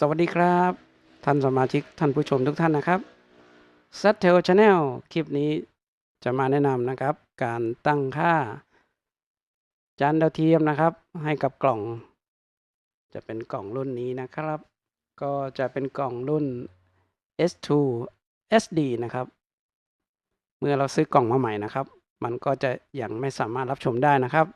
สวัสดีครับ ท่านสมาชิกท่านผู้ชมทุกท่านนะครับ s a t e l Channel คลิปนี้จะมาแนะนำนะครับ การตั้งค่า จานดาวเทียมนะครับ ให้กับกล่อง จะเป็นกล่องรุ่นนี้นะครับ ก็จะเป็นกล่องรุ่น S2 SD นะครับ เมื่อเราซื้อกล่องมาใหม่นะครับ มันก็จะยังไม่สามารถรับชมได้นะครับ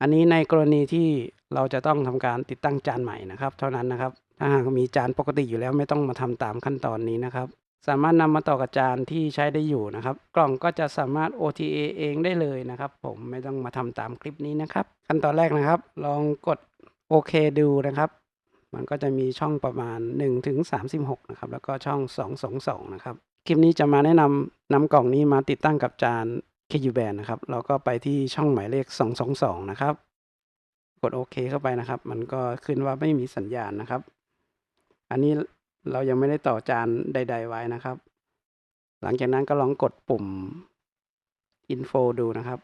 อันนี้ในกรณีที่เราจะต้องทำการติดตั้งจานใหม่นะครับ เท่านั้นนะครับ ถ้าหากมีจานปกติอยู่แล้วไม่ต้องมาทำตามขั้นตอนนี้นะครับ สามารถนำมาต่อกับจานที่ใช้ได้อยู่นะครับ กล่องก็จะสามารถ OTA เองได้เลยนะครับ ผมไม่ต้องมาทำตามคลิปนี้นะครับ ขั้นตอนแรกนะครับ ลองกดโอเคดูนะครับ มันก็จะมีช่องประมาณ1ถึง36 นะครับ แล้วก็ช่อง 222 นะครับ คลิปนี้จะมาแนะนำนำกล่องนี้มาติดตั้งกับจาน KU band นะครับ เราก็ไปที่ช่องหมายเลข 222 นะครับ กดโอเคเข้าไปนะครับ มันก็ขึ้นว่าไม่มีสัญญาณนะครับ อันนี้เรายังไม่ได้ต่อจานใด ๆ ไว้นะครับ หลังจากนั้นก็ลองกดปุ่ม info ดูนะครับ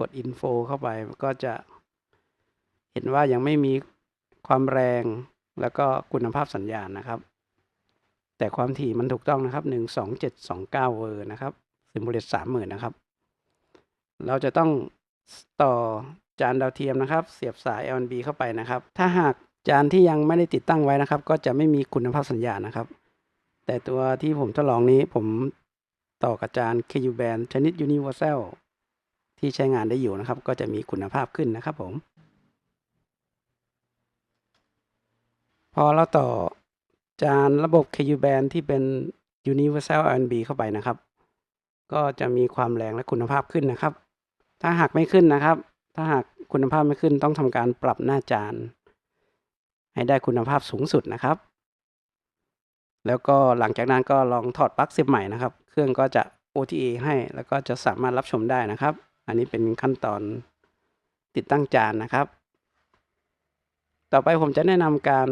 กด info เข้าไปก็จะ เห็นว่ายังไม่มีความแรงแล้วก็คุณภาพสัญญาณนะครับ แต่ความถี่มันถูกต้องนะครับ 12729 เวอร์นะครับซิม u เลต30,000 นะครับ เราจะต้องต่อจานดาวเทียมนะครับ เสียบสาย LNB เข้าไปนะครับ ถ้าหาก จานที่ยังไม่ได้ติดตั้งไว้นะครับ ก็จะไม่มีคุณภาพสัญญาณนะครับ แต่ตัวที่ผมทดลองนี้ผมต่อกับจาน KU band ชนิด Universal ที่ใช้งานได้อยู่นะครับ ก็จะมีคุณภาพขึ้นนะครับผม พอเราต่อจานระบบ KU band ที่เป็น Universal LNB เข้าไปนะครับ ก็จะมีความแรงและคุณภาพขึ้นนะครับ ถ้าหากไม่ขึ้นนะครับ ถ้าหากคุณภาพไม่ขึ้นต้องทำการปรับหน้าจาน ให้ได้คุณภาพสูงสุดนะครับ แล้วก็หลังจากนั้นก็ลองถอดปลั๊กเสียบใหม่นะครับ เครื่องก็จะ OTA ให้แล้วก็จะสามารถรับชมได้นะครับ อันนี้เป็นขั้นตอนติดตั้งจานนะครับ ต่อไปผมจะแนะนำการ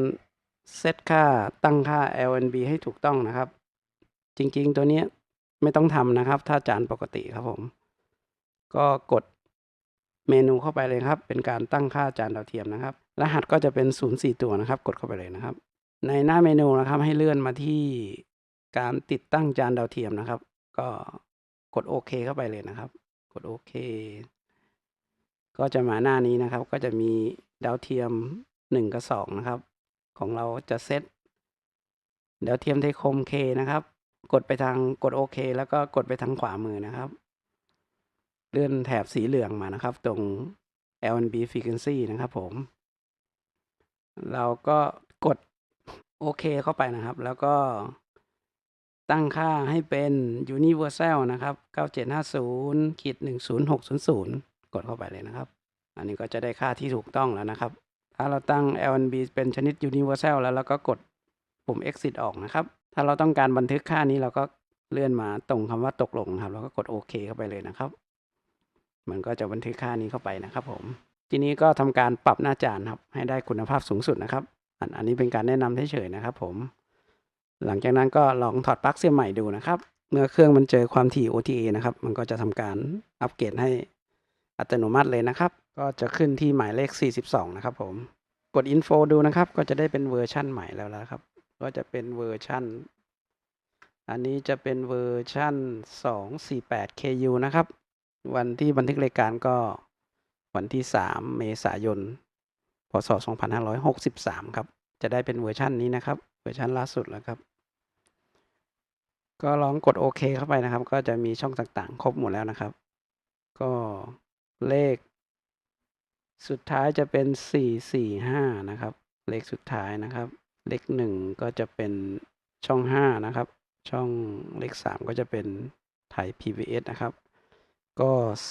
เซตค่าตั้งค่า LNB ให้ถูกต้องนะครับ จริงๆตัวนี้ไม่ต้องทำนะครับ ถ้าจานปกติครับผม ก็กดเมนูเข้าไปเลยครับ เป็นการตั้งค่าจานดาวเทียมนะครับ รหัสก็จะเป็น 0 4 ตัวนะครับ กดเข้าไปเลยนะครับ ในหน้าเมนูนะครับให้เลื่อนมาที่การติดตั้งจานดาวเทียมนะครับ ก็กดโอเคเข้าไปเลยนะครับ กดโอเค ก็จะมาหน้านี้นะครับ ก็จะมีดาวเทียม 1 กับ 2 นะครับ ของเราจะเซตดาวเทียมเทคมเคนะครับ กดไปทางกดโอเค แล้วก็กดไปทางขวามือนะครับ เลื่อนแถบสีเหลืองมานะครับ ตรง LNB frequency นะครับผม เราก็กดโอเคเข้าไปนะครับ แล้วก็ตั้งค่าให้เป็น universal นะครับ 9750ขีด10600 กดเข้าไปเลยนะครับ อันนี้ก็จะได้ค่าที่ถูกต้องแล้วนะครับ ถ้าเราตั้ง LNB เป็นชนิด universal แล้วเราก็กดปุ่ม exit ออกนะครับ ถ้าเราต้องการบันทึกค่านี้เราก็เลื่อนมาตรงคำว่าตกลงครับ แล้วก็กดโอเคเข้าไปเลยนะครับ มันก็จะบันทึกค่านี้เข้าไปนะครับผม ทีนี้ก็ทำการปรับหน้าจานครับ ให้ได้คุณภาพสูงสุดนะครับ อันอันนี้เป็นการแนะนำเฉยๆนะครับ ผม หลังจากนั้นก็ลองถอดปลั๊กเสียบใหม่ดูนะครับ เมื่อเครื่องมันเจอความถี่ OTA นะครับ มันก็จะทำการอัปเกรดให้อัตโนมัติเลยนะครับ ก็จะขึ้นที่หมายเลข 42 นะครับ ผม กด info ดูนะครับ ก็จะได้เป็นเวอร์ชั่นใหม่แล้วนะครับ ก็จะเป็นเวอร์ชั่น อันนี้จะเป็นเวอร์ชั่น 248 KU นะครับ วันที่บันทึกรายการก็ วันที่ 3 เมษายน พศ 2563 ครับ จะได้เป็นเวอร์ชันนี้นะครับ เวอร์ชันล่าสุดแล้วครับ ก็ลองกดโอเคเข้าไปนะครับ ก็จะมีช่องต่างๆ ครบหมดแล้วนะครับ ก็เลข สุดท้ายจะเป็น 445 นะครับ เลขสุดท้ายนะครับ เลขหนึ่งก็จะเป็นช่องห้านะครับ ช่องเลขสามก็จะเป็นไทย PBS นะครับ ก็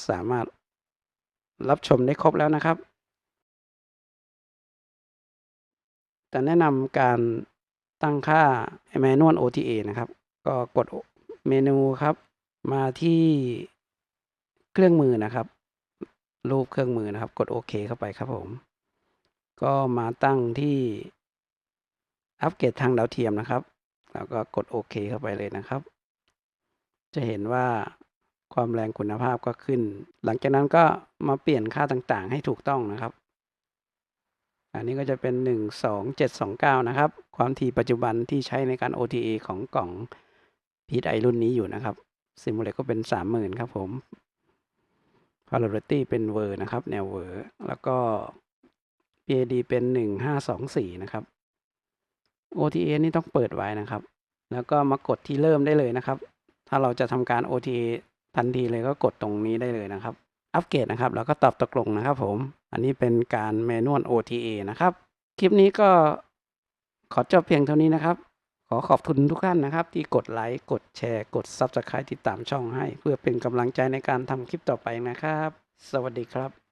สามารถ รับชมได้ครบแล้วนะครับแต่แนะนำการตั้งค่า Manual OTA นะครับ ก็กดเมนูครับ มาที่เครื่องมือนะครับ รูปเครื่องมือนะครับ กดโอเคเข้าไปครับผม ก็มาตั้งที่อัปเกรดทางดาวเทียมนะครับ แล้วก็กดโอเคเข้าไปเลยนะครับ จะเห็นว่า ความแรงคุณภาพก็ขึ้น หลังจากนั้นก็มาเปลี่ยนค่าต่างๆ ให้ถูกต้องนะครับ อันนี้ก็จะเป็น 12729 นะครับ ความถี่ปัจจุบันที่ใช้ในการ OTA ของกล่อง PSI รุ่นนี้อยู่นะครับ Simulate ก็เป็น 30,000 ครับผม Polarity เป็นเวอร์นะครับ แนวเวอร์ แล้วก็ PAD เป็น 1524 นะครับ OTA นี่ต้องเปิดไว้นะครับ แล้วก็มากดที่เริ่มได้เลยนะครับ ถ้าเราจะทำการ OTA ทันทีเลยก็กดตรงนี้ได้เลยนะครับ อัปเกรดนะครับ แล้วก็ตอบตกลงนะครับผม อันนี้เป็นการแมนวล OTA นะครับ คลิปนี้ก็ขอจบเพียงเท่านี้นะครับ ขอขอบคุณทุกท่านนะครับ ที่กดไลค์ กดแชร์ กด Subscribe ติดตามช่องให้ เพื่อเป็นกำลังใจในการทำคลิปต่อไปนะครับ สวัสดีครับ